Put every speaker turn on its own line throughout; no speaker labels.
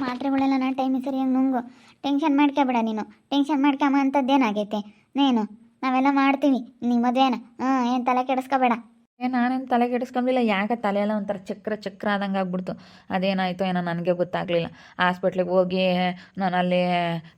ಮಾತ್ರೆಗಳೆಲ್ಲ ನಾನು ಟೈಮಿಗೆ ಸರಿಯಾಗಿ ನುಂಗು. ಟೆನ್ಷನ್ ಮಾಡ್ಕೊಬೇಡ ನೀನು. ಟೆನ್ಷನ್ ಮಾಡ್ಕೊಂಬ ಅಂಥದ್ದೇನಾಗೈತೆ ನೇನು? ನಾವೆಲ್ಲ ಮಾಡ್ತೀವಿ. ನೀ ಮದುವೆನ? ಹಾಂ ಏನು ತಲೆ ಕೆಡಿಸ್ಕೋಬೇಡ.
ಏ, ನಾನೇನು ತಲೆ ಕೆಡಿಸ್ಕೊಂಬಿಲ್ಲ ಯಾಕೆ ತಲೆ ಎಲ್ಲ ಒಂಥರ ಚಕ್ರ ಚಕ್ರ ಆದಂಗೆ ಆಗ್ಬಿಡ್ತು. ಅದೇನಾಯಿತು ಏನೋ ನನಗೆ ಗೊತ್ತಾಗಲಿಲ್ಲ. ಹಾಸ್ಪಿಟ್ಲಿಗೆ ಹೋಗಿ ನಾನು ಅಲ್ಲಿ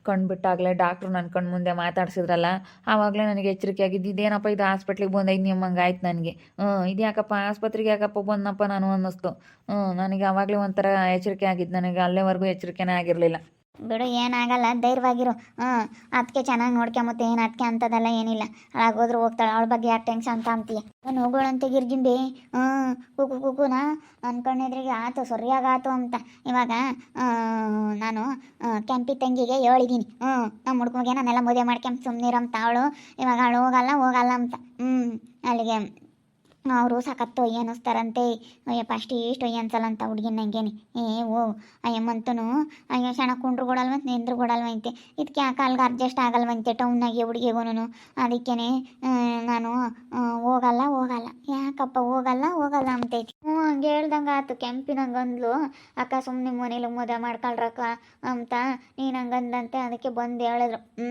ಕಣ್ಬಿಟ್ಟಾಗಲೇ ಡಾಕ್ಟ್ರು ನನ್ನ ಕಣ್ಣು ಮುಂದೆ ಮಾತಾಡ್ಸಿದ್ರಲ್ಲ, ಆವಾಗಲೇ ನನಗೆ ಎಚ್ಚರಿಕೆ ಆಗಿದ್ದು, ಇದೇನಪ್ಪ ಇದು ಹಾಸ್ಪಿಟ್ಲಿಗೆ ಬಂದೈದು ನಿಮ್ಮಂಗೆ ಆಯ್ತು ನನಗೆ. ಹ್ಞೂ, ಇದು ಯಾಕಪ್ಪ ಆಸ್ಪತ್ರೆಗೆ ಯಾಕಪ್ಪ ಬಂದನಪ್ಪ ನಾನು ಅನ್ನಿಸ್ತು. ಹ್ಞೂ, ನನಗೆ ಆವಾಗಲೇ ಒಂಥರ ಎಚ್ಚರಿಕೆ ಆಗಿದ್ದು, ನನಗೆ ಅಲ್ಲೇವರೆಗೂ ಎಚ್ಚರಿಕೆನೇ ಆಗಿರಲಿಲ್ಲ.
ಬಿಡು, ಏನಾಗಲ್ಲ, ಧೈರ್ಯವಾಗಿರು. ಹ್ಞೂ ಅದಕ್ಕೆ ಚೆನ್ನಾಗಿ ನೋಡ್ಕೊಂಬತ್ತೆ, ಏನು ಅದಕ್ಕೆ ಅಂತದಲ್ಲ ಏನಿಲ್ಲ. ಹಾಳಾಗೋದ್ರು ಹೋಗ್ತಾಳೆ, ಅವಳ ಬಗ್ಗೆ ಯಾಕೆ ಟೆನ್ಷನ್ ಅಂತ ಅಂತೀಯ ನಾನು ಹೋಗೋಳಂತೆ ಗಿರ್ಗಿಂಬಿ ಹ್ಞೂ ಕುಕು ಕುಕುನ ಅನ್ಕೊಂಡೆದ್ರಿಗೆ ಆತು ಸರಿಯಾಗಿ ಆತು ಅಂತ. ಇವಾಗ ನಾನು ಕೆಂಪಿ ತಂಗಿಗೆ ಹೇಳಿದ್ದೀನಿ ಹ್ಞೂ ನಮ್ಮ ಹುಡ್ಗಗೆ ನಾನೆಲ್ಲ ಮದುವೆ ಮಾಡ್ಕೊಂಬ ಸುಮ್ಮನಿರಂತ ಅವಳು, ಇವಾಗ ಅವಳು ಹೋಗಲ್ಲ ಹೋಗಲ್ಲ ಅಂತ. ಹ್ಞೂ, ಅಲ್ಲಿಗೆ ಅವರು ಸಖತ್ತು ಅನ್ನಿಸ್ತಾರಂತೆ ಅಯ್ಯಪ್ಪ ಅಷ್ಟು ಇಷ್ಟು ಅನ್ಸಲ್ಲಂತ ಹುಡುಗಿನ ನಂಗೇನಿ. ಏ, ಓ ಅಯ್ಯಮ್ಮಂತೂ ಅಯ್ಯೋ, ಸಣ್ಣ ಕುಂಡ್ರು ಕೊಡಲ್ವ ನಿಂದ್ರು ಕೊಡಲ್ವಂತೆ ಇದಕ್ಕೆ ಆ ಕಾಲ್ಗೆ ಅಡ್ಜಸ್ಟ್ ಆಗಲ್ವಂತೆ ಟೌನ್ನಾಗೆ ಹುಡುಗಿಗೂನು ಅದಕ್ಕೇನೆ ನಾನು ಹೋಗಲ್ಲ ಹೋಗಲ್ಲ. ಯಾಕಪ್ಪ, ಹೋಗಲ್ಲ ಹೋಗಲ್ಲ ಅಂತೈತಿ. ಹ್ಞೂ, ಹಂಗೆ ಹೇಳ್ದಂಗೆ ಆತು ಕೆಂಪಿನಂಗೆ ಅಂದ್ಲು. ಅಕ್ಕ ಸುಮ್ಮನೆ ಮನೇಲಿ ಮದುವೆ ಮಾಡ್ಕೊಳ್ರಕ್ಕ ಅಂತ ನೀನು ಹಂಗಂದಂತೆ ಅದಕ್ಕೆ ಬಂದು ಹೇಳಿದ್ರು. ಹ್ಞೂ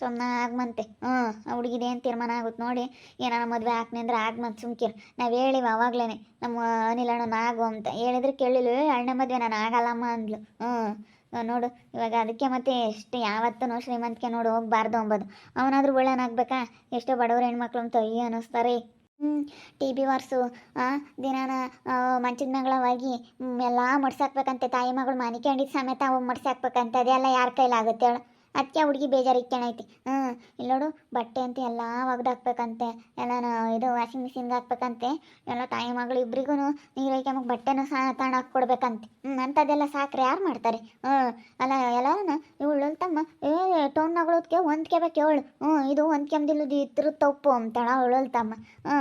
ಸುಮ್ಮನೆ ಆಗ್ಮಂತೆ ಹ್ಞೂ, ಆ ಹುಡುಗಿದೆ ಏನು ತೀರ್ಮಾನ ಆಗುತ್ತೆ ನೋಡಿ, ಏನಾರ ಮದುವೆ ಹಾಕ್ನಿ ಅಂದ್ರೆ ಆಗ್ಮಂತ ಸುಮ್ಕಿರ್. ನಾವು ಹೇಳಿವ ಅವಾಗ್ಲೇ ನಮ್ಮ ಅನಿಲ್ ಅಣ್ಣನ ಆಗು ಅಂತ. ಹೇಳಿದ್ರೆ ಕೇಳಿಲ್ಲ ಅಣ್ಣ ಮದುವೆ ನಾನು ಆಗಲ್ಲಮ್ಮ ಅಂದ್ಲು. ಹ್ಞೂ ನೋಡು, ಇವಾಗ ಅದಕ್ಕೆ ಮತ್ತೆ ಎಷ್ಟು ಯಾವತ್ತೂ ಶ್ರೀಮಂತಿಕೆ ನೋಡು ಹೋಗ್ಬಾರ್ದು ಅಂಬೋದು. ಅವನಾದ್ರೂ ಒಳ್ಳೆನಾಗ್ಬೇಕಾ ಎಷ್ಟೋ ಬಡವ್ರ ಹೆಣ್ಮಕ್ಳು ಅಂತ ಅಯ್ಯ ಅನ್ನಿಸ್ತಾರೆ ಹ್ಞೂ, ಟಿ ಬಿ ವಾರ್ಸು ದಿನಾನ ಮಂಚದ ಮಂಗಳವಾಗಿ ಎಲ್ಲ ಮಡ್ಸಾಕ್ಬೇಕಂತೆ ತಾಯಿ ಮಗಳು ಮನಿಕೊಂಡಿದ್ದು ಸಮೇತ ಅವು ಮಡ್ಸಾಕ್ಬೇಕಂತೆ. ಅದೆಲ್ಲ ಯಾರ ಕೈಲಾಗುತ್ತೆ ಹೇಳು. ಅದಕ್ಕೆ ಹುಡುಗಿ ಬೇಜಾರು ಇಕ್ಕಣೈತಿ ಹ್ಞೂ ಇಲ್ಲಿ ನೋಡು ಬಟ್ಟೆ ಅಂತ ಎಲ್ಲ ಒಗ್ದಾಕ್ಬೇಕಂತೆ ಎಲ್ಲ ಇದು ವಾಷಿಂಗ್ ಮಿಷಿನ್ಗೆ ಹಾಕ್ಬೇಕಂತೆ, ಎಲ್ಲ ತಾಯಿ ಮಗಳು ಇಬ್ಬರಿಗೂ ನೀರು ಒಯ್ಕೊಂಬಕ್ ಬಟ್ಟೆನೂ ಸಹ ತಗೊಂಡು ಹಾಕ್ಕೊಡ್ಬೇಕಂತೆ ಹ್ಞೂ ಅಂಥದ್ದೆಲ್ಲ ಸಾಕ್ರೆ ಯಾರು ಮಾಡ್ತಾರೆ? ಹ್ಞೂ ಅಲ್ಲ ಎಲ್ಲಾನ ಇವಳು ತಮ್ಮ, ಏ ಕೆ ಹೊಂದ್ಕೋಬೇಕು ಅವಳು ಹ್ಞೂ ಇದು ಹೊಂದ್ಕೊಂಬಿಲ್ಲದು ಇದ್ರ ತಪ್ಪು ಅಂತಾಳ ಅವಳು ತಮ್ಮ. ಹ್ಞೂ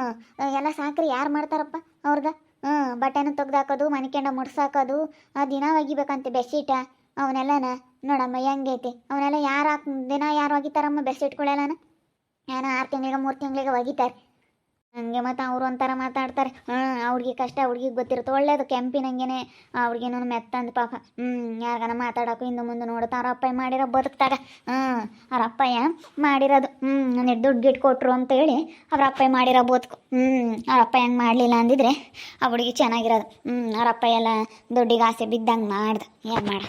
ಎಲ್ಲ ಸಾಕ್ರೆ ಯಾರು ಮಾಡ್ತಾರಪ್ಪ ಅವ್ರದ? ಹ್ಞೂ ಬಟ್ಟೆನ ತೆಗ್ದಾಕೋದು ಮನಿಕೆಂಡ ಮುಡ್ಸಾಕೋದು, ಆ ದಿನ ಒಗಿಬೇಕಂತೆ ಬೆಡ್ಶೀಟ ಅವನ್ನೆಲ್ಲನ ನೋಡಮ್ಮ, ಹೆಂಗೈತಿ? ಅವನ್ನೆಲ್ಲ ಯಾರು ಹಾಕ್ ದಿನ ಯಾರು ಒಗಿತಾರಮ್ಮ ಬೆಡ್ಶೀಟ್ಗಳೆಲ್ಲನ ಏನೋ ಆರು ತಿಂಗಳಿಗೆ, ಮೂರು ತಿಂಗಳಿಗೆ ಒಗಿತಾರೆ. ಹಂಗೆ ಮತ್ತು ಅವರು ಒಂಥರ ಮಾತಾಡ್ತಾರೆ. ಹ್ಞೂ ಅವ್ರಿಗೆ ಕಷ್ಟ ಹುಡ್ಗಿಗೆ ಗೊತ್ತಿರುತ್ತೆ. ಒಳ್ಳೇದು ಕೆಂಪಿನಂಗೆನೆ ಆ ಏನೋ ಮೆತ್ತಂದು ಪಾಪ. ಹ್ಞೂ ಯಾರಿಗಾನ ಮಾತಾಡೋಕು ಹಿಂದೆ ಮುಂದೆ ನೋಡುತ್ತಾ ಅವ್ರ ಅಪ್ಪ ಮಾಡಿರೋ ಬದುಕ್ತಾಗ ಹ್ಞೂ ಅವ್ರ ಅಪ್ಪಯ್ಯ ಮಾಡಿರೋದು. ಹ್ಞೂ ನನಗೆ ದುಡ್ಡು ಗಿಟ್ಟು ಕೊಟ್ರು ಅಂತ ಹೇಳಿ ಅವ್ರ ಅಪ್ಪ ಮಾಡಿರೋ ಬದುಕು. ಹ್ಞೂ ಅವ್ರ ಅಪ್ಪ ಹೆಂಗೆ ಮಾಡಲಿಲ್ಲ ಅಂದಿದ್ರೆ ಆ ಹುಡುಗಿ ಚೆನ್ನಾಗಿರೋದು. ಹ್ಞೂ ಅವ್ರ ಅಪ್ಪ ಎಲ್ಲ ದುಡ್ಡಿಗೆ ಆಸೆ ಬಿದ್ದಂಗೆ ಮಾಡ್ದೆ. ಏನು ಮಾಡ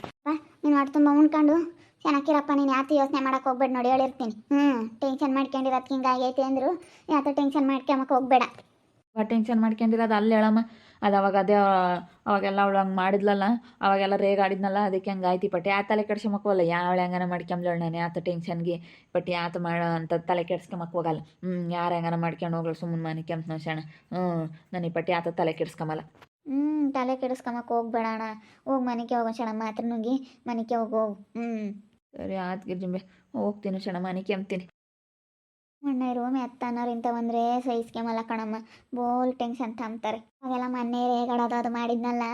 ನೀನು ಹೊಟ್ಟೆ ತುಂಬ ಉಣ್ಕೊಂಡು ಚೆನ್ನಾಗಿರಪ್ಪ ನೀನು ಯಾತು ಯೋಚನೆ ಮಾಡೋಕೆ ಹೋಗ್ಬೇಡ ನೋಡಿ ಹೇಳಿರ್ತೀನಿ. ಹ್ಞೂ ಟೆನ್ಷನ್ ಮಾಡ್ಕೊಂಡಿರೋದು ಹಿಂಗಾಗೈತೆ ಅಂದರು ಯಾತು ಟೆನ್ಷನ್ ಮಾಡ್ಕೊಂಬಕ್ಕೆ ಹೋಗ್ಬೇಡ.
ಟೆನ್ಷನ್ ಮಾಡ್ಕೊಂಡಿರೋದು ಅಲ್ಲಿ ಹೇಳಮ್ಮ ಅದು ಅವಾಗ ಅದೇ ಆ, ಅವಾಗೆಲ್ಲ ಅವಳು ಹಂಗೆ ಮಾಡಿದ್ಲಲ್ಲ ಅವಾಗೆಲ್ಲ ರೇಗಾಡಿದ್ನಲ್ಲ ಅದಕ್ಕೆ ಹಂಗೆ ಆಯ್ತು ಪಟ್ಟಿ. ಯಾ ತಲೆ ಕೆಡ್ಸ್ಕೊಂಬಕ್ವಲ್ಲ ಯಾವಳು ಹೆಂಗನ ಮಾಡ್ಕೊಂಬ್ಲಳು ನಾನು ಯಾತ ಟೆನ್ಷನ್ಗೆ ಬಟ್ ಯಾತ ಮಾಡೋ ಅಂತ ತಲೆ ಕೆಡ್ಸ್ಕೊಂಬಕ್ಕೆ ಹೋಗಲ್ಲ. ಹ್ಞೂ ಯಾರು ಹೆಂಗನ ಮಾಡ್ಕೊಂಡು ಹೋಗ್ಲು ಸುಮ್ಮನೆ ಮನೆ ಕೆಂಪು ನೋಸೋಣ ಹ್ಞೂ ನನಗೆ ಪಟ್ಟಿ ಆತ ತಲೆ ಕೆಡ್ಸ್ಕೊಂಬಲ್ಲ.
ಹ್ಞೂ ತಲೆ ಕೆಡಿಸ್ಕೊಂಬಕ್ಕೆ ಹೋಗ್ಬೇಡ ಅಣ್ಣ ಹೋಗಿ ಮನೆಗೆ ಹೋಗೋ ಶಣಮ್ಮ ಹತ್ರ ನುಗ್ಗಿ ಮನೆಗೆ ಹೋಗ್. ಹೋಗು ಹ್ಞೂ
ಸರಿ ಆತ್ ಗಿರ್ಜಿಂಬೆ ಹೋಗ್ತೀನಿ ಶಣ ಮನೆ ಕೆಮ್ತೀನಿ
ಮಣ್ಣೇರು ಮೆತ್ತನೋರು ಬಂದ್ರೆ ಸಹಿಸ್ಕೊಂಬಲ್ಲ ಕಣಮ್ಮ. ಬೋಲ್ ಟೆನ್ಷನ್ ತಂಬ್ತಾರೆ ಅವೆಲ್ಲ ಮೊನ್ನೆ ರೇಗಾಡೋದು ಅದು ಮಾಡಿದ್ನಲ್ಲ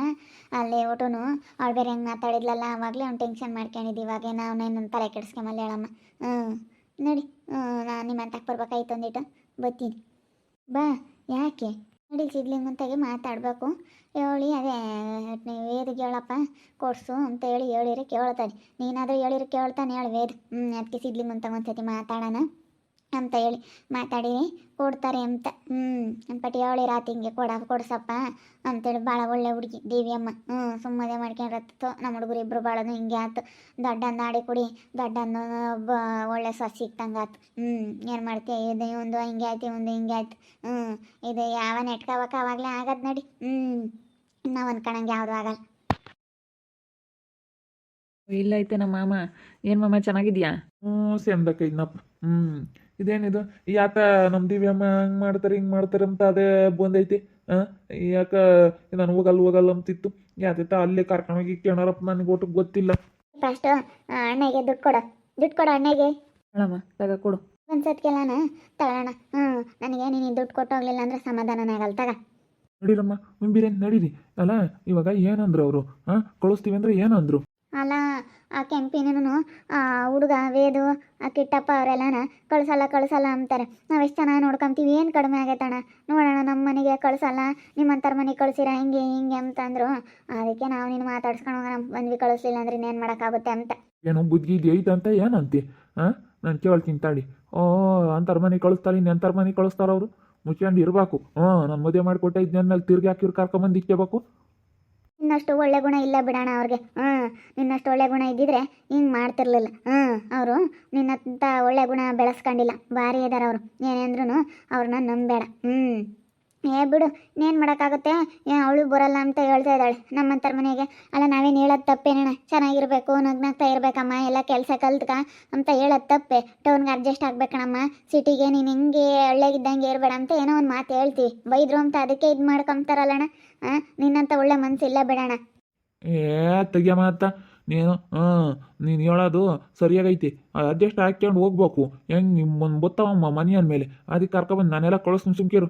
ಅಲ್ಲೇ ಒಟುನು ಅವ್ಳು ಬೇರೆ ಹೆಂಗೆ ಮಾತಾಡಿದ್ಲಲ್ಲ ಅವಾಗಲೇ ಅವ್ನು ಟೆನ್ಷನ್ ಮಾಡ್ಕೊಂಡಿದ್ದು ಇವಾಗ ನಾವು ತಲೆ ಕೆಡಿಸ್ಕೊಂಬಲ್ಲ ಹೇಳಮ್ಮ. ಹ್ಞೂ ನೋಡಿ. ನಾನು ನಿಮ್ಮ ಅಂತಕ್ಕೆ ಬರ್ಬೇಕಾಯ್ತು ಅಂದಿಟ್ಟು ಬರ್ತೀನಿ. ಬಾ. ಯಾಕೆ? ನೋಡಿ ಮುಂತಾಗಿ ಮಾತಾಡಬೇಕು. ಹೇಳಿ, ಅದೇ ವೇದ ಹೇಳಪ್ಪ, ಕೊಡ್ಸು ಅಂತ ಹೇಳಿ ಹೇಳಿರಿ ಕೇಳ್ತಾನೆ. ನೀನಾದರೂ ಹೇಳಿರಿ ಕೇಳ್ತಾನೆ ಹೇಳಿ, ವೇದ ಹ್ಞೂ ಅದಕ್ಕೆ ಒಂದು ಒಂದ್ಸತಿ ಮಾತಾಡೋಣ. ಅಂತ ಹೇಳಿ ಮಾತಾಡಿ ಕೊಡ್ತಾರೆ ಅಂತ. ಹ್ಞೂ ಅಂದ್ಪಟ್ಟು ಪಟಿಯಾವಳಿ ರಾತ್ರಿ ಹಿಂಗೆ ಕೊಡ ಕೊಡ್ಸಪ್ಪ ಅಂತೇಳಿ ಭಾಳ ಒಳ್ಳೆ ಹುಡುಗಿ ದೇವಿಯಮ್ಮ. ಹ್ಞೂ ಸುಮ್ಮನೆ ಮಾಡ್ಕೊಂಡಿರತ್ತು ನಮ್ಮ ಹುಡುಗರು ಇಬ್ಬರು ಭಾಳನು ಹಿಂಗೆ ಆತು. ದೊಡ್ಡ ನಾಡಿ ಕುಡಿ ದೊಡ್ಡನ್ನು ಒಬ್ಬ ಒಳ್ಳೆ ಸೊಸೆ ಸಿಕ್ತಂಗೆ ಆತು. ಹ್ಞೂ ಏನು ಮಾಡ್ತೀಯ ಇದು ಒಂದು ಹಿಂಗೆ ಆಯ್ತು ಒಂದು ಹಿಂಗೆ ಆಯ್ತು. ಹ್ಞೂ ಇದು ಯಾವ ನೆಟ್ಕೋಬೇಕು ಆವಾಗಲೇ ಆಗದು ನಡಿ. ಹ್ಞೂ ನಾವು ಅನ್ಕೊಳಂಗೆ ಯಾವುದು ಆಗಲ್ಲ.
ಇಲ್ಲ ಐತೆ ನಮ್ಮ ಮಾಮ. ಏನು ಮಾಮ ಚೆನ್ನಾಗಿದ್ಯಾ?
ಹ್ಞೂ ಇದ್ನಪ್ಪ. ಹ್ಞೂ ಇದೇನಿದು? ಯಾಕ ನಮ್ಮ ದಿವ್ಯಮ್ಮ ಹಂಗೆ ಮಾಡ್ತಾರೆ ಹಿಂಗೆ ಮಾಡ್ತಾರೆ ಅಂತ ಅದೇ ಬಂದೈತಿ. ಹಾಂ ಯಾಕ ನಾನು ಹೋಗಲ್ಲ ಹೋಗಲ್ಲ ಅಂತಿತ್ತು. ಯಾತೈತ ಅಲ್ಲೇ ಕರ್ಕೊಂಡೋಗಿ ಕೇಳೋರಪ್ಪ ನನಗೆ ಒಟ್ಟು ಗೊತ್ತಿಲ್ಲ.
ಫಸ್ಟ್ ಅಣ್ಣಗೆ ದುಡ್ಡು ಕೊಡು. ದುಡ್ಡು ಕೊಡು ಅಣ್ಣಗೆ.
ಹೇಳಮ್ಮ ತಗ ಕೊಡು.
ಒಂದ್ಸತ್ಗೆಲ್ಲಾನ ತಗೋಣ. ಹ್ಞೂ ನನಗೆ ನೀನು ದುಡ್ಡು ಕೊಟ್ಟು ಹೋಗ್ಲಿಲ್ಲ ಅಂದ್ರೆ ಸಮಾಧಾನನೇ ಆಗಲ್ಲ ತಗ.
ನಡೀರಮ್ಮ ಬಿರಿಯಾನಿ ನಡೀರಿ. ಅಲ್ಲ ಇವಾಗ ಏನಂದ್ರು ಅವರು? ಹಾಂ ಕಳಿಸ್ತೀವಿ ಅಂದ್ರೆ ಏನಂದ್ರು?
ಅಲ್ಲ ಆ ಕೆಂಪಿನೂ ಆ ಹುಡುಗ, ವೇದು, ಆ ಕಿಟ್ಟಪ್ಪ ಅವರೆಲ್ಲನ ಕಳ್ಸಲ್ಲ ಕಳ್ಸಲ್ಲ ಅಂತಾರೆ. ನಾವು ಎಷ್ಟು ಚೆನ್ನಾಗಿ ನೋಡ್ಕೊಂತೀವಿ, ಏನು ಕಡಿಮೆ ಆಗೈತಣ್ಣ? ನೋಡೋಣ ನಮ್ಮ ಮನೆಗೆ ಕಳ್ಸಲ್ಲ ನಿಮ್ಮಂಥರ ಮನೆಗೆ ಕಳ್ಸಿರ, ಹಿಂಗೆ ಹಿಂಗೆ ಅಂತಂದರು. ಅದಕ್ಕೆ ನಾವು ನೀನು ಮಾತಾಡ್ಸ್ಕೊಂಡು ಹೋಗೋಣ, ಬಂದ್ವಿ, ಕಳಿಸ್ಲಿಲ್ಲ ಅಂದ್ರೆ ಇನ್ನೇನು ಮಾಡೋಕ್ಕಾಗುತ್ತೆ ಅಂತ.
ಏನು ಬುದ್ಧಿ ಐತಂತ ಏನಂತಿ? ಹಾಂ ನಾನು ಕೇಳ್ತೀನಿ ತಾಳಿ. ಓ ಅಂತರ ಮನೆ ಕಳಿಸ್ತಾರೆ ಇನ್ನು ಎಂಥರ ಮನೆ ಕಳಿಸ್ತಾರ ಅವರು? ಮುಚ್ಕೊಂಡು ಇರಬೇಕು. ಹಾಂ ನಾನು ಮದುವೆ ಮಾಡಿಕೊಟ್ಟೆ ಇದನ್ನೆಲ್ಲ ತಿರ್ಗಿ ಹಾಕಿರ್ ಕರ್ಕೊಂಬಂದು ಇಕ್ಕಬೇಕು?
ಇನ್ನಷ್ಟು ಒಳ್ಳೆ ಗುಣ ಇಲ್ಲ ಬಿಡೋಣ ಅವ್ರಿಗೆ. ಹ್ಞೂ, ನಿನ್ನಷ್ಟು ಒಳ್ಳೆ ಗುಣ ಇದ್ದಿದ್ರೆ ಹಿಂಗೆ ಮಾಡ್ತಿರ್ಲಿಲ್ಲ. ಹ್ಞೂ, ಅವರು ನಿನ್ನಂಥ ಒಳ್ಳೆ ಗುಣ ಬೆಳೆಸ್ಕೊಂಡಿಲ್ಲ. ಭಾರಿ ಇದಾರೆ ಅವರು. ಏನೇಂದ್ರೂ ಅವ್ರನ್ನ ನಂಬೇಡ ಹ್ಞೂ. ಏ, ಬಿಡು. ಇನ್ನೇನು ಮಾಡೋಕ್ಕಾಗುತ್ತೆ? ಅವಳು ಬರಲ್ಲ ಅಂತ ಹೇಳ್ತಾ ಇದ್ದಾಳೆ. ನಮ್ಮಂತರ ಮನೆಗೆ. ಅಲ್ಲ, ನಾವೇನು ಹೇಳೋದು ತಪ್ಪೇನಣ್ಣ? ಚೆನ್ನಾಗಿರಬೇಕು, ನಗ್ನಾಗ್ತಾ ಇರಬೇಕಮ್ಮ. ಎಲ್ಲ ಕೆಲಸ ಕಲ್ತ್ಕ ಅಂತ ಹೇಳೋದು ತಪ್ಪೆ. ಟೌನ್ಗೆ ಅಡ್ಜಸ್ಟ್ ಆಗ್ಬೇಕಣಮ್ಮ. ಸಿಟಿಗೆ ನೀನು ಹಿಂಗೆ ಒಳ್ಳೆಗಿದ್ದಂಗೆ ಇರಬೇಡ ಅಂತ ಏನೋ ಒಂದು ಮಾತು ಹೇಳ್ತೀವಿ ಬೈದ್ರು ಅಂತ ಅದಕ್ಕೆ ಇದು ಮಾಡ್ಕೊಂತಾರಲ್ಲಣ್ಣ? ನಿನ್ನಂಥ ಒಳ್ಳೆ ಮನಸ್ಸಿಲ್ಲ ಬಿಡೋಣ
ಏ, ತೆಗಿಯಮ್ಮ ಮಾತ ನೀನು? ಹಾಂ ನೀನು ಹೇಳೋದು ಸರಿಯಾಗೈತಿ. ಅಡ್ಜಸ್ಟ್ ಹಾಕ್ಕೊಂಡು ಹೋಗ್ಬೇಕು. ಹೆಂಗೆ ನಿಮ್ಮ ಗೊತ್ತಾವ ಮನೆ ಅಂದಮೇಲೆ ಅದಕ್ಕೆ ಕರ್ಕೊಬಂದು ನಾನೆಲ್ಲ ಕಳಿಸ್ತೀನಿ ಸುಮ್ಕಿರು.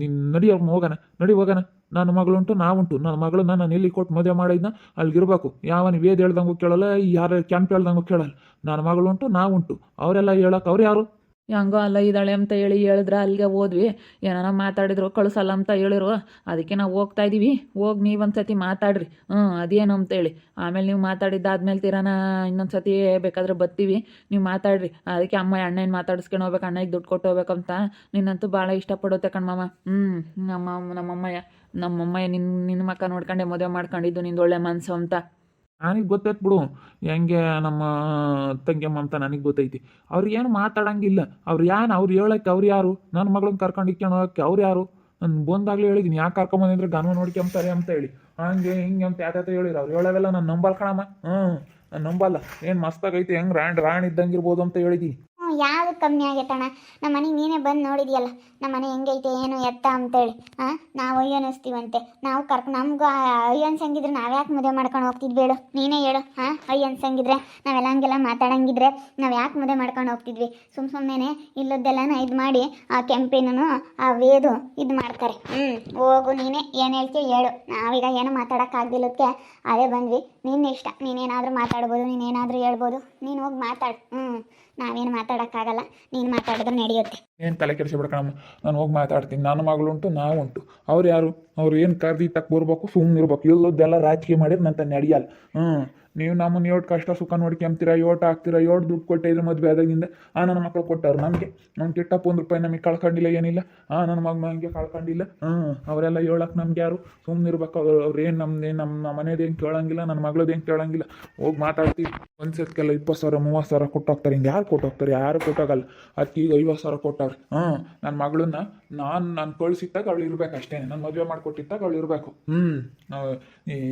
ನೀನು ನಡಿ ಅವ್ರನ್ನ ಹೋಗೋಣ ನಡಿ ಹೋಗೋಣ ನನ್ನ ಮಗಳುಂಟು, ನಾವುಂಟು. ನನ್ನ ಮಗಳನ್ನ ನಾನು ಇಲ್ಲಿ ಕೊಟ್ಟು ಮದುವೆ ಮಾಡಿದ್ನ ಅಲ್ಲಿಗಿರ್ಬೇಕು ಯಾವನ ವೇದ ಹೇಳ್ದಂಗೂ ಕೇಳಲ್ಲ, ಯಾರು ಕ್ಯಾಂಪ್ ಹೇಳ್ದಂಗೂ ಕೇಳಲ್ಲ. ನನ್ನ ಮಗಳುಂಟು, ನಾವುಂಟು. ಅವರೆಲ್ಲ ಹೇಳೋಕೆ ಅವ್ರು ಯಾರು?
ಹೆಂಗೋ ಅಲ್ಲ ಇದ್ದಾಳೆ ಅಂತ ಹೇಳಿ ಹೇಳಿದ್ರೆ ಅಲ್ಲಿಗೆ ಹೋದ್ವಿ. ಏನಾರ ಮಾತಾಡಿದ್ರು, ಕಳಿಸಲ್ಲ ಅಂತ ಹೇಳಿರು. ಅದಕ್ಕೆ ನಾವು ಹೋಗ್ತಾ ಇದ್ದೀವಿ ಹೋಗಿ ನೀವು ಒಂದ್ಸತಿ ಮಾತಾಡ್ರಿ. ಹ್ಞೂ ಅದೇನು ಅಂತೇಳಿ ಆಮೇಲೆ ನೀವು ಮಾತಾಡಿದ್ದಾದ್ಮೇಲೆ ತೀರಾನ ಇನ್ನೊಂದು ಸತಿ ಬೇಕಾದ್ರೆ ಬರ್ತೀವಿ. ನೀವು ಮಾತಾಡ್ರಿ. ಅದಕ್ಕೆ ಅಮ್ಮ ಅಣ್ಣನ ಮಾತಾಡಿಸ್ಕೊಂಡು ಹೋಗ್ಬೇಕು ಅಣ್ಣಗೆ ದುಡ್ಡು ಕೊಟ್ಟು ಹೋಗ್ಬೇಕಂತ. ನಿನ್ನಂತೂ ಭಾಳ ಇಷ್ಟಪಡುತ್ತೆ ಕಣ್ಮಮ್ಮ. ಹ್ಞೂ ನಮ್ಮ ನಮ್ಮಮ್ಮಯ್ಯ. ನಮ್ಮಮ್ಮಯ್ಯ ನಿನ್ನ ನಿನ್ನ ಮಕ್ಕ ನೋಡ್ಕೊಂಡೆ, ಮದುವೆ ಮಾಡ್ಕೊಂಡಿದ್ದು ನಿಂದು ಒಳ್ಳೆ ಮನಸ್ಸು ಅಂತ.
ನನಗೆ ಗೊತ್ತೈತೆ ಬಿಡು. ಹೆಂಗೆ ನಮ್ಮ ತಂಗಿಯಮ್ಮ ಅಂತ ನನಗೆ ಗೊತ್ತೈತಿ. ಅವ್ರು ಏನು ಮಾತಾಡಂಗಿಲ್ಲ. ಅವ್ರು ಏನು ಅವ್ರು ಹೇಳಕ್ಕೆ ಅವ್ರು ಯಾರು? ನನ್ನ ಮಗಳನ್ನ ಕರ್ಕೊಂಡು ಹೋಗಕ್ಕೆ ಅವ್ರು ಯಾರು? ನಾನು ಬಂದಾಗಲೇ ಹೇಳಿದ್ದೀನಿ ಯಾಕೆ ಕರ್ಕೊಂಬಂದಿದ್ರೆ ಗನ್ವ ನೋಡ್ಕೊಂತಾರೆ ಅಂತ ಹೇಳಿ. ಹಂಗೆ ಹಿಂಗೆ ಅಂತ ಯಾತ ಹೇಳಿದ್ರು. ಅವ್ರು ಹೇಳೋವೆಲ್ಲ ನಾನು ನಂಬಲ್ ಕಣಮ್ಮ. ಹ್ಞೂ ನಾನು ನಂಬಲ್ಲ. ಏನು ಮಸ್ತಾಗೈತಿ ಹೆಂಗೆ ರಾಣ ಇದ್ದಂಗೆ ಇರ್ಬೋದು ಅಂತ ಹೇಳಿದ್ದೀನಿ
ಯಾವುದು ಕಮ್ಮಿ ಆಗೈತಣ್ಣ? ನಮ್ಮ ಮನೆಗೆ ನೀನೇ ಬಂದು ನೋಡಿದ್ಯಲ್ಲ ನಮ್ಮ ಮನೆ ಹೆಂಗೈತೆ, ಏನು ಎತ್ತ ಅಂತೇಳಿ. ಹಾಂ ನಾವು ಅಯ್ಯೋ ಅನ್ನಿಸ್ತೀವಂತೆ ನಾವು ಕರ್ಕ, ನಮ್ಗೂ ಅಯ್ಯೋ ಅನ್ಸಂಗಿದ್ರೆ ನಾವು ಯಾಕೆ ಮದುವೆ ಮಾಡ್ಕೊಂಡು ಹೋಗ್ತಿದ್ವಿ ಹೇಳು ನೀನೇ ಹೇಳು ಹಾಂ ಅಯ್ಯೋ ಅನ್ಸಂಗಿದ್ರೆ ನಾವೆಲ್ಲ ಹಂಗೆಲ್ಲ ಮಾತಾಡಂಗಿದ್ರೆ ನಾವು ಯಾಕೆ ಮದುವೆ ಮಾಡ್ಕೊಂಡು ಹೋಗ್ತಿದ್ವಿ? ಸುಮ್ಮ ಸುಮ್ಮನೆ ಇಲ್ಲದ್ದೆಲ್ಲನ ಇದು ಮಾಡಿ, ಆ ಕೆಂಪಿನೂ ಆ ವೇದು ಇದು ಮಾಡ್ತಾರೆ. ಹ್ಞೂ ಹೋಗು ನೀನೇ, ಏನು ಹೇಳ್ತೀಯ ಹೇಳು. ನಾವೀಗ ಏನು ಮಾತಾಡೋಕ್ಕಾಗ್ದಿಲ್ಲಕ್ಕೆ ಅದೇ ಬಂದ್ವಿ. ನಿನ್ನ ಇಷ್ಟ, ನೀನೇನಾದರೂ ಮಾತಾಡ್ಬೋದು, ನೀನೇನಾದರೂ ಹೇಳ್ಬೋದು. ನೀನು ಹೋಗಿ ಮಾತಾಡು. ಹ್ಞೂ ನಾವೇನು ಮಾತಾಡೋಕ್ಕಾಗಲ್ಲ. ನೀನು ಮಾತಾಡಿದ್ರೆ ನಡೆಯುತ್ತೆ.
ಏನು ತಲೆ ಕೆಡಿಸಿ ನಾನು ಹೋಗಿ ಮಾತಾಡ್ತೀನಿ. ನನ್ನ ನಾವು ಉಂಟು ಅವ್ರು ಯಾರು? ಅವ್ರು ಏನು ಕರ್ದಿ ತಕ್ಕ ಬರ್ಬೇಕು ಸುಮ್ಮನೆ ಇರ್ಬೇಕು ಎಲ್ಲದ್ದೆಲ್ಲ ರಾಜಕೀಯ ಮಾಡಿದ್ರೆ ನಂತ ನಡೆಯಲ್ಲ. ಹ್ಞೂ ನೀವು ನಮ್ಮನ್ನು ಯೋಟ್ ಕಷ್ಟ ಸುಖ ನೋಡ್ಕೊಂತೀರಾ ಯೋಟ್ ಹಾಕ್ತೀರಾ ಯೋಟ್ ದುಡ್ಡು ಕೊಟ್ಟಿದ್ರೆ ಮದುವೆ ಆದಾಗಿಂದ ಆ, ನನ್ನ ಮಕ್ಕಳು ಕೊಟ್ಟವ್ರು ನಮಗೆ. ನಮ್ಮ ಕಿಟ್ಟಪ್ಪ ಒಂದು ರೂಪಾಯಿ ನಮಗೆ ಕಳ್ಕೊಂಡಿಲ್ಲ, ಏನಿಲ್ಲ. ಆ, ನನ್ನ ಮಗ ಹಂಗೆ ಕಳ್ಕೊಂಡಿಲ್ಲ. ಹ್ಞೂ ಅವರೆಲ್ಲ ಹೇಳಕ್ಕೆ ನಮ್ಗೆ ಯಾರು? ಸುಮ್ಮನೆ ಇರ್ಬೇಕು ಅವ್ರು ಅವ್ರು ಏನು ನಮ್ದು ನಮ್ಮ ನಮ್ಮ ಮನೇದು ಏನು ಕೇಳಂಗಿಲ್ಲ, ನನ್ನ ಮಗಳದ್ದು ಏನು ಕೇಳಂಗಿಲ್ಲ. ಹೋಗಿ ಮಾತಾಡ್ತೀವಿ. ಒಂದು ಸತ್ಕೆಲ್ಲ ಇಪ್ಪತ್ತು ಸಾವಿರ, ಮೂವತ್ತು ಸಾವಿರ ಕೊಟ್ಟೋಗ್ತಾರೆ. ಹಿಂಗೆ ಯಾರು ಕೊಟ್ಟೋಗ್ತಾರೆ? ಯಾರು ಕೊಟ್ಟೋಗಲ್ಲ. ಅದಕ್ಕೆ ಈಗ ಐವತ್ತು ಸಾವಿರ ಕೊಟ್ಟವ್ರೆ. ಹ್ಞೂ ನನ್ನ ಮಗಳನ್ನ ನಾನು ನಾನು ಕಳಿಸಿದ್ದಾಗ ಅವಳು ಇರ್ಬೇಕು ಅಷ್ಟೇ. ನನ್ನ ಮದುವೆ ಮಾಡಿಕೊಟ್ಟಿದ್ದಾಗ ಅವಳು ಇರಬೇಕು. ಹ್ಞೂ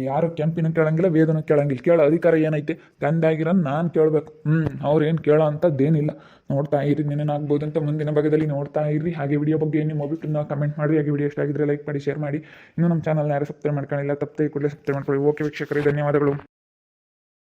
ಯಾರು ಕೆಂಪಿನ ಕೇಳಂಗಿಲ್ಲ, ವೇದನ ಕೇಳಂಗಿಲ್ಲ. ಕೇಳೋ ಅಧಿಕಾರ ಏನೈತೆ? ಗಂಡಾಗಿರೋ ನಾನು ಕೇಳಬೇಕು. ಹ್ಞೂ ಅವ್ರೇನು ಕೇಳೋ ಅಂಥದ್ದೇನಿಲ್ಲ ನೋಡ್ತಾ ಇರಿ, ನಿನ್ನೇನಾಗ್ಬೋದು ಅಂತ ಮುಂದಿನ ಭಾಗದಲ್ಲಿ ನೋಡ್ತಾ ಇರಿ. ಹಾಗೆ ವಿಡಿಯೋ ಬಗ್ಗೆ ನಿಮ್ಮ ಅಭಿಪ್ರಾಯ ಕಮೆಂಟ್ ಮಾಡಿ ಹಾಗೆ ವಿಡಿಯೋ ಇಷ್ಟ ಆಗಿದ್ರೆ ಲೈಕ್ ಮಾಡಿ ಶೇರ್ ಮಾಡಿ. ಇನ್ನೂ ನಮ್ಮ ಚಾನಲ್ನ ಯಾರು ಸಬ್ಸ್ಕ್ರೈಬ್ ಮಾಡ್ಕೊಂಡಿಲ್ಲ, ತಪ್ಪದೆ ಕೂಡಲೇ ಸಬ್ಸ್ಕ್ರೈಬ್ ಮಾಡ್ಕೊಳ್ಳಿ. ಓಕೆ ವೀಕ್ಷಕರೇ, ಧನ್ಯವಾದಗಳು.